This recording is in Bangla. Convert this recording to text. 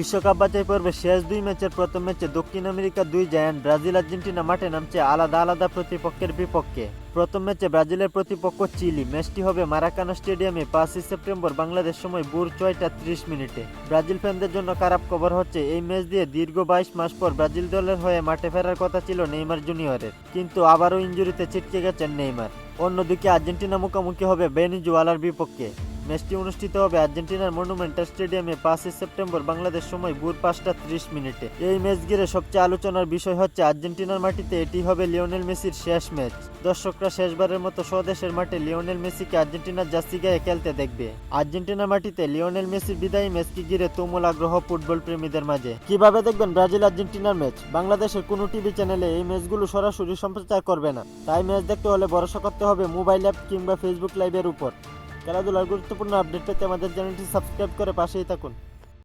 বিশ্বকাপ বাছাই পর্বে শেষ দুই ম্যাচের প্রথম ম্যাচে দক্ষিণ আমেরিকা দুই জায়ান্ট, ব্রাজিল আর্জেন্টিনা মাঠে নামছে আলাদা আলাদা প্রতিপক্ষের বিপক্ষে। প্রথম ম্যাচে ব্রাজিলের প্রতিপক্ষ চিলি, ম্যাচটি হবে মারাকানা স্টেডিয়ামে পাঁচই সেপ্টেম্বর বাংলাদেশ সময় ভোর ছয়টা ত্রিশ মিনিটে। ব্রাজিল ফ্যানদের জন্য খারাপ খবর হচ্ছে, এই ম্যাচ দিয়ে দীর্ঘ বাইশ মাস পর ব্রাজিল দলের হয়ে মাঠে ফেরার কথা ছিল নেইমার জুনিয়রের, কিন্তু আবারও ইঞ্জুরিতে ছিটকে গেছেন নেইমার। অন্যদিকে আর্জেন্টিনা মুখোমুখি হবে বেনিজুয়ালার বিপক্ষে। ম্যাচটি অনুষ্ঠিত হবে আর্জেন্টিনার মনুমেন্টাল স্টেডিয়ামে পাঁচই সেপ্টেম্বর বাংলাদেশ সময় ভোর পাঁচটা ত্রিশ মিনিটে। এই ম্যাচ ঘিরে সবচেয়ে আলোচনার বিষয় হচ্ছে আর্জেন্টিনার মাটিতে এটি হবে লিওনেল মেসির শেষ ম্যাচ। দর্শকরা শেষবারের মতো স্বদেশের মাঠে লিওনেল মেসিকে আর্জেন্টিনার জার্সি গায়ে খেলতে দেখবে। আর্জেন্টিনার মাটিতে লিওনেল মেসির বিদায়ী ম্যাচকে ঘিরে তুমুল আগ্রহ ফুটবল প্রেমীদের মাঝে। কীভাবে দেখবেন ব্রাজিল আর্জেন্টিনার ম্যাচ? বাংলাদেশের কোনো টিভি চ্যানেলে এই ম্যাচগুলো সরাসরি সম্প্রচার করবে না। তাই ম্যাচ দেখতে হলে ভরসা করতে হবে মোবাইল অ্যাপ কিংবা ফেসবুক লাইভের উপর। খেলাধুলার গুরুত্বপূর্ণ আপডেট পেতে আমাদের চ্যানেলটি সাবস্ক্রাইব করে পাশেই থাকুন।